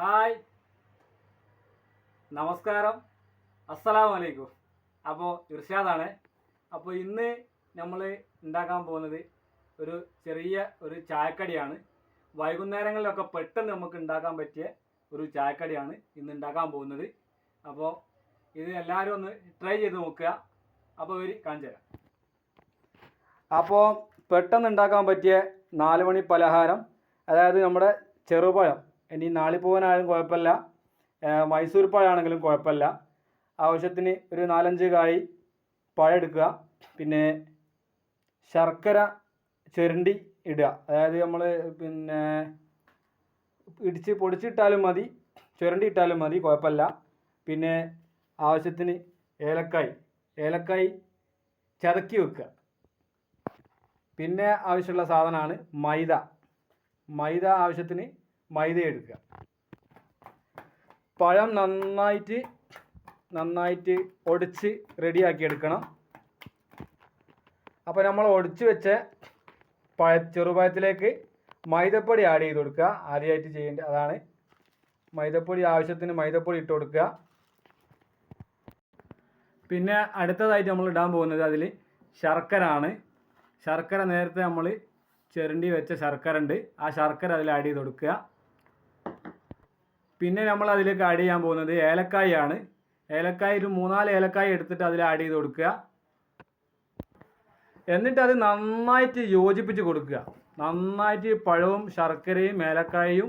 Hi. നമസ്കാരം. അസ്സലാമു അലൈക്കും. അപ്പോൾ ഇർഷാദാണ്. അപ്പോൾ ഇന്ന് നമ്മൾ ഉണ്ടാക്കാൻ പോകുന്നത് ഒരു ചെറിയ ഒരു ചായക്കടിയാണ്. വൈകുന്നേരങ്ങളിലൊക്കെ പെട്ടെന്ന് നമുക്ക് ഉണ്ടാക്കാൻ പറ്റിയ ഒരു ചായക്കടിയാണ് ഇന്ന് ഉണ്ടാക്കാൻ പോകുന്നത്. അപ്പോൾ ഇത് എല്ലാവരും ഒന്ന് ട്രൈ ചെയ്ത് നോക്കുക. അപ്പോൾ ഇവർ കാണിച്ചു തരാം. അപ്പോൾ പെട്ടെന്ന് ഉണ്ടാക്കാൻ പറ്റിയ നാല് മണി പലഹാരം അതായത് നമ്മുടെ ചെറുപഴം. ഇനി നാളിപ്പൂവനായാലും കുഴപ്പമില്ല. ഏർ മൈസൂർ പഴമാണെങ്കിലും കുഴപ്പമില്ല. ആവശ്യത്തിന് ഒരു നാലഞ്ച് കായ് പഴം എടുക്കുക. പിന്നെ ശർക്കര ചെരണ്ടി ഇടുക. അതായത് നമ്മൾ പിന്നെ ഇടിച്ച് പൊടിച്ചിട്ടാലും മതി ചുരണ്ടി ഇട്ടാലും മതി കുഴപ്പമില്ല. പിന്നെ ആവശ്യത്തിന് ഏലക്കായ് ഏലക്കായ് ചതക്കി വെക്കുക. പിന്നെ ആവശ്യമുള്ള സാധനമാണ് മൈദ. മൈദ ആവശ്യത്തിന് മൈദ എടുക്കുക. പഴം നന്നായിട്ട് നന്നായിട്ട് ഒടിച്ച് റെഡിയാക്കി എടുക്കണം. അപ്പോൾ നമ്മൾ ഒടിച്ച് വെച്ച പഴ ചെറുപഴത്തിലേക്ക് മൈദപ്പൊടി ആഡ് ചെയ്ത് കൊടുക്കുക. ആദ്യമായിട്ട് ചെയ്യേണ്ടത് അതാണ് മൈദപ്പൊടി ആവശ്യത്തിന് മൈദപ്പൊടി ഇട്ട് കൊടുക്കുക. പിന്നെ അടുത്തതായിട്ട് നമ്മൾ ഇടാൻ പോകുന്നത് അതിൽ ശർക്കര ആണ് ശർക്കര നേരത്തെ നമ്മൾ ചെരണ്ടി വെച്ച ശർക്കര ഉണ്ട് ആ ശർക്കര അതിൽ ആഡ് ചെയ്ത് കൊടുക്കുക. പിന്നെ നമ്മൾ അതിലേക്ക് ആഡ് ചെയ്യാൻ പോകുന്നത് ഏലക്കായ ആണ്. ഏലക്കായ ഒരു മൂന്നാൽ ഏലക്കായ എടുത്തിട്ട് അതിൽ ആഡ് ചെയ്ത് കൊടുക്കുക. എന്നിട്ട് അത് നന്നായിട്ട് യോജിപ്പിച്ച് കൊടുക്കുക. നന്നായിട്ട് പഴവും ശർക്കരയും ഏലക്കായയും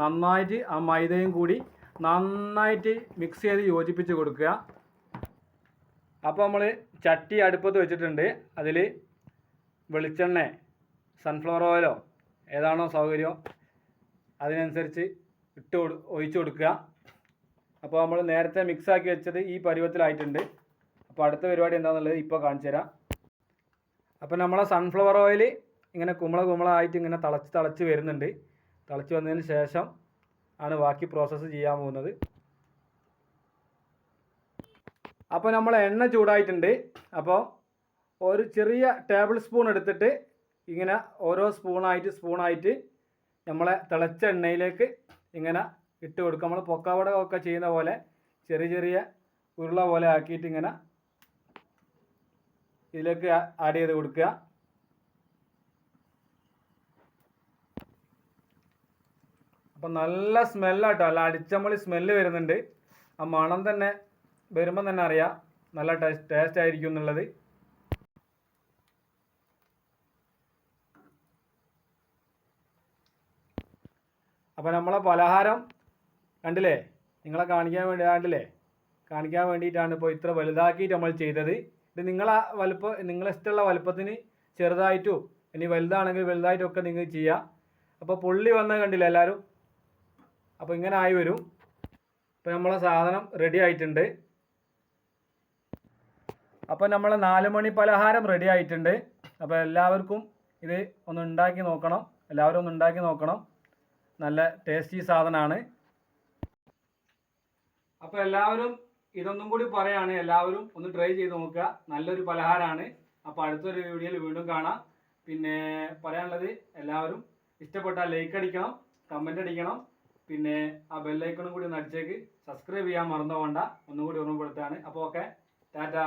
നന്നായിട്ട് ആ മൈദയും കൂടി നന്നായിട്ട് മിക്സ് ചെയ്ത് യോജിപ്പിച്ച് കൊടുക്കുക. അപ്പോൾ നമ്മൾ ചട്ടി അടുപ്പത്ത് വെച്ചിട്ടുണ്ട്. അതിൽ വെളിച്ചെണ്ണ സൺഫ്ലവർ ഓയിലോ ഏതാണോ സൗകര്യം അതിനനുസരിച്ച് ഇട്ട് ഒഴിച്ച് കൊടുക്കുക. അപ്പോൾ നമ്മൾ നേരത്തെ മിക്സ് ആക്കി വെച്ചത് ഈ പരുവത്തിലായിട്ടുണ്ട്. അപ്പോൾ അടുത്ത പരിപാടി എന്താണെന്നുള്ളത് ഇപ്പോൾ കാണിച്ചു തരാം. അപ്പോൾ നമ്മളെ സൺഫ്ലവർ ഓയിൽ ഇങ്ങനെ കുമ്പള ആയിട്ട് ഇങ്ങനെ തിളച്ച് തിളച്ച് വരുന്നുണ്ട്. തിളച്ച് വന്നതിന് ശേഷം ആണ് ബാക്കി പ്രോസസ്സ് ചെയ്യാൻ പോകുന്നത്. അപ്പോൾ നമ്മൾ എണ്ണ ചൂടായിട്ടുണ്ട്. അപ്പോൾ ഒരു ചെറിയ ടേബിൾ സ്പൂൺ എടുത്തിട്ട് ഇങ്ങനെ ഓരോ സ്പൂണായിട്ട് സ്പൂണായിട്ട് നമ്മളെ തിളച്ച എണ്ണയിലേക്ക് ഇങ്ങനെ ഇട്ട് കൊടുക്കുക. നമ്മൾ പൊക്കാവട ചെയ്യുന്ന പോലെ ചെറിയ ചെറിയ ഉരുള പോലെ ആക്കിയിട്ട് ഇങ്ങനെ ഇതിലേക്ക് ആഡ് ചെയ്ത് കൊടുക്കുക. അപ്പം നല്ല സ്മെല്ലാട്ടോ അല്ല അടിച്ചമ്പളി സ്മെല്ല് വരുന്നുണ്ട്. ആ മണം തന്നെ വരുമ്പം തന്നെ അറിയാം. നല്ല ടേസ്റ്റ് ടേസ്റ്റ് ആയിരിക്കും എന്നുള്ളത്. അപ്പോൾ നമ്മളെ പലഹാരം കണ്ടില്ലേ? നിങ്ങളെ കാണിക്കാൻ വേണ്ടി കണ്ടില്ലേ? കാണിക്കാൻ വേണ്ടിയിട്ടാണ് ഇപ്പോൾ ഇത്ര വലുതാക്കിയിട്ട് നമ്മൾ ചെയ്തത്. ഇത് നിങ്ങളെ വലുപ്പം നിങ്ങളെ ഇഷ്ടമുള്ള വലുപ്പത്തിന് ചെറുതായിട്ടോ ഇനി വലുതാണെങ്കിൽ വലുതായിട്ടും ഒക്കെ നിങ്ങൾക്ക് ചെയ്യാം അപ്പോൾ പുള്ളി വന്ന കണ്ടില്ല എല്ലാവരും? അപ്പോൾ ഇങ്ങനെ ആയി വരും. അപ്പോൾ നമ്മളെ സാധനം റെഡി ആയിട്ടുണ്ട്. അപ്പോൾ നമ്മളെ നാല് മണി പലഹാരം റെഡി ആയിട്ടുണ്ട്. അപ്പോൾ എല്ലാവർക്കും ഇത് ഒന്ന് ഉണ്ടാക്കി നോക്കണം. എല്ലാവരും ഒന്ന് ഉണ്ടാക്കി നോക്കണം. നല്ല ടേസ്റ്റി സാധനമാണ് അപ്പോൾ എല്ലാവരും ഇതൊന്നും കൂടി പറയാണ്. എല്ലാവരും ഒന്ന് ട്രൈ ചെയ്ത് നോക്കുക. നല്ലൊരു പലഹാരമാണ്. അപ്പോൾ അടുത്തൊരു വീഡിയോയിൽ വീണ്ടും കാണാം. പിന്നെ പറയാനുള്ളത് എല്ലാവരും ഇഷ്ടപ്പെട്ടാൽ ലൈക്ക് അടിക്കണം കമന്റ് അടിക്കണം. പിന്നെ ആ ബെല്ലൈക്കണും കൂടി ഒന്ന് അടിച്ചേക്ക്. സബ്സ്ക്രൈബ് ചെയ്യാൻ മറന്നു പോകണ്ട ഒന്നും കൂടി ഓർമ്മപ്പെടുത്താണ് അപ്പോൾ ഓക്കെ ടാറ്റാ.